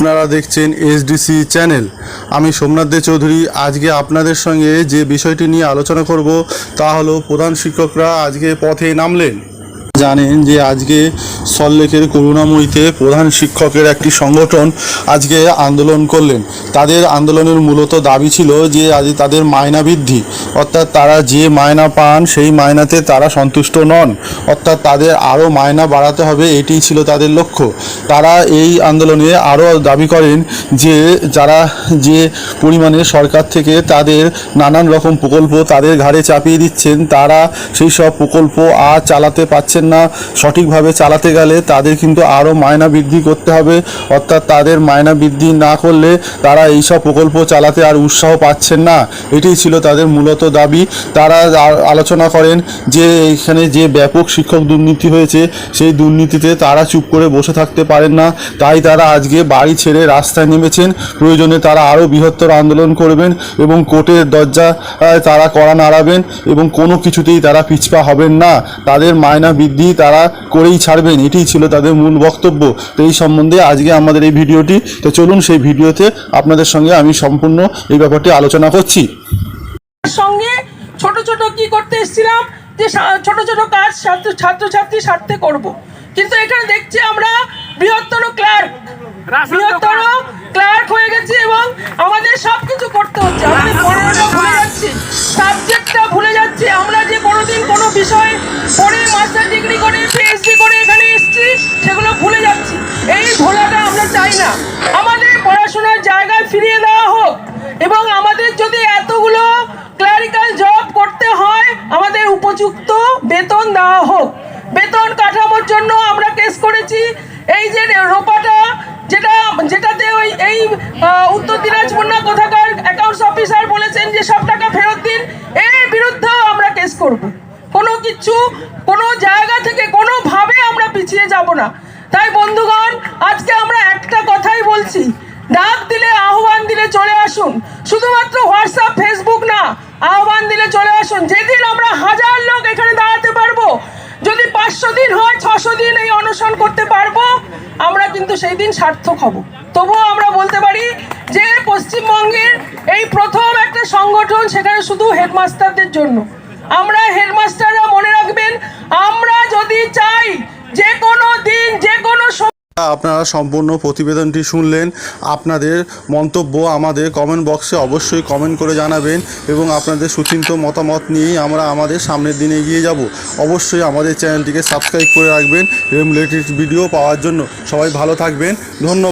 আপনারা দেখছেন SDC channel. আমি সোমনাথ দে চৌধুরী, আজকে আপনাদের সঙ্গে যে বিষয়টি নিয়ে আলোচনা করব তা হলো প্রধান শিক্ষকরা আজকে পথে নামলেন। জানেন যে আজকে সল্লেকের করুণাময়ীতে প্রধান শিক্ষকের একটি সংগঠন আজকে আন্দোলন করলেন। তাদের আন্দোলনের মূলত দাবি ছিল যে আজ তাদের মায়না বৃদ্ধি। অর্থাৎ তারা যে মায়না পান, সেই মায়নাতে তারা সন্তুষ্ট নন। অর্থাৎ তাদের আরও মায়না বাড়াতে হবে, এটিই ছিল তাদের লক্ষ্য। তারা এই আন্দোলনে আরও দাবি করেন যে যারা যে পরিমাণে সরকার থেকে তাদের নানান রকম প্রকল্প তাদের ঘাড়ে চাপিয়ে দিচ্ছেন, তারা সেই সব প্রকল্প আর চালাতে পারছেন না, সঠিকভাবে চালাতে গেলে তাদের কিন্তু আরও মায়না বৃদ্ধি করতে হবে। অর্থাৎ তাদের মায়না বৃদ্ধি না করলে তারা এই সব প্রকল্প চালাতে আর উৎসাহ পাচ্ছেন না। এটি ছিল তাদের মূলত দাবি। তারা আলোচনা করেন যে এখানে যে ব্যাপক শিক্ষক দুর্নীতি হয়েছে, সেই দুর্নীতিতে তারা চুপ করে বসে থাকতে পারেন না। তাই তারা আজকে বাড়ি ছেড়ে রাস্তায় নেমেছেন। প্রয়োজনে তারা আরও বৃহত্তর আন্দোলন করবেন এবং কোর্টের দরজা তারা কড়া নাড়াবেন এবং কোনো কিছুতেই তারা পিছপা হবেন না। তাদের মায়না বৃদ্ধি তারা করেই ছাড়বেন এটিই ছিল তাদের মূল বক্তব্য। তো এই সম্বন্ধে আজকে আমাদের এই ভিডিওটি তো চলুন সেই ভিডিওতে আপনাদের সঙ্গে আমি সম্পূর্ণ এই ব্যাপারটি আলোচনা করছি। সঙ্গে ছোট ছোট কি করতে এসেছিলাম যে ছোট ছোট কাজ ছাত্র ছাত্রছাত্রী স্বার্থে করব। কিন্তু এখানে দেখছি আমরা বৃহত্তর ক্লার্ক। বৃহত্তর ক্লার্ক। হয়ে গেছি এবং আমাদের সব কিছু করতে হচ্ছে। আমাদের পড়ানোটা ভুলে যাচ্ছি। সাবজেক্টটা ভুলে বিষয় পড়ে মাস্টার ডিগ্রি করে পিএইচডি করে এখানে এসেছি, সেগুলো ভুলে যাচ্ছি। এই ভোলাটা আমরা চাই না। আমাদের পড়াশোনার জায়গায় ফিরিয়ে দেওয়া হোক এবং আমাদের যদি এতগুলো ক্লারিক্যাল জব করতে হয়, আমাদের উপযুক্ত বেতন দেওয়া হোক। বেতন কাঠামোর জন্য আমরা কেস করেছি। এই যে রোপাটা, যেটা, যেটাতে ওই, এই উত্তর দিনাজপুর না কোথাকার অ্যাকাউন্টস অফিসার বলেছেন যে সব টাকা ফেরত দিন, এর বিরুদ্ধেও আমরা কেস করব। কিছু কোনো জায়গা থেকে কোনোভাবে আমরা পিছিয়ে যাব না। তাই বন্ধুগণ, আজকে আমরা একটা কথাই বলছি। ডাক দিলে আহ্বান দিলে চলে আসুন। শুধুমাত্র হোয়াটসঅ্যাপ, ফেসবুক না, আহ্বান দিলে চলে আসুন। যেদিন আমরা হাজার লোক এখানে দাঁড়াতে পারব, যদি পাঁচশো দিন হয়, ছশো দিন এই অনশন করতে পারব, আমরা কিন্তু সেই দিন সার্থক হব। তবুও আমরা বলতে পারি যে পশ্চিমবঙ্গের এই প্রথম একটা সংগঠন সেখানে শুধু হেডমাস্টারদের জন্য। আমরা হেডমাস্টাররা আপনারা সম্পূর্ণ প্রতিবেদনটি শুনলেন, আপনাদের মন্তব্য আমাদের কমেন্ট বক্সে অবশ্যই কমেন্ট করে জানাবেন এবং আপনাদের সুচিন্ত মতামত নিয়েই আমরা আমাদের সামনের দিনে এগিয়ে যাব। অবশ্যই আমাদের চ্যানেলটিকে সাবস্ক্রাইব করে রাখবেন এবং লেটেস্ট ভিডিও পাওয়ার জন্য। সবাই ভালো থাকবেন। ধন্যবাদ।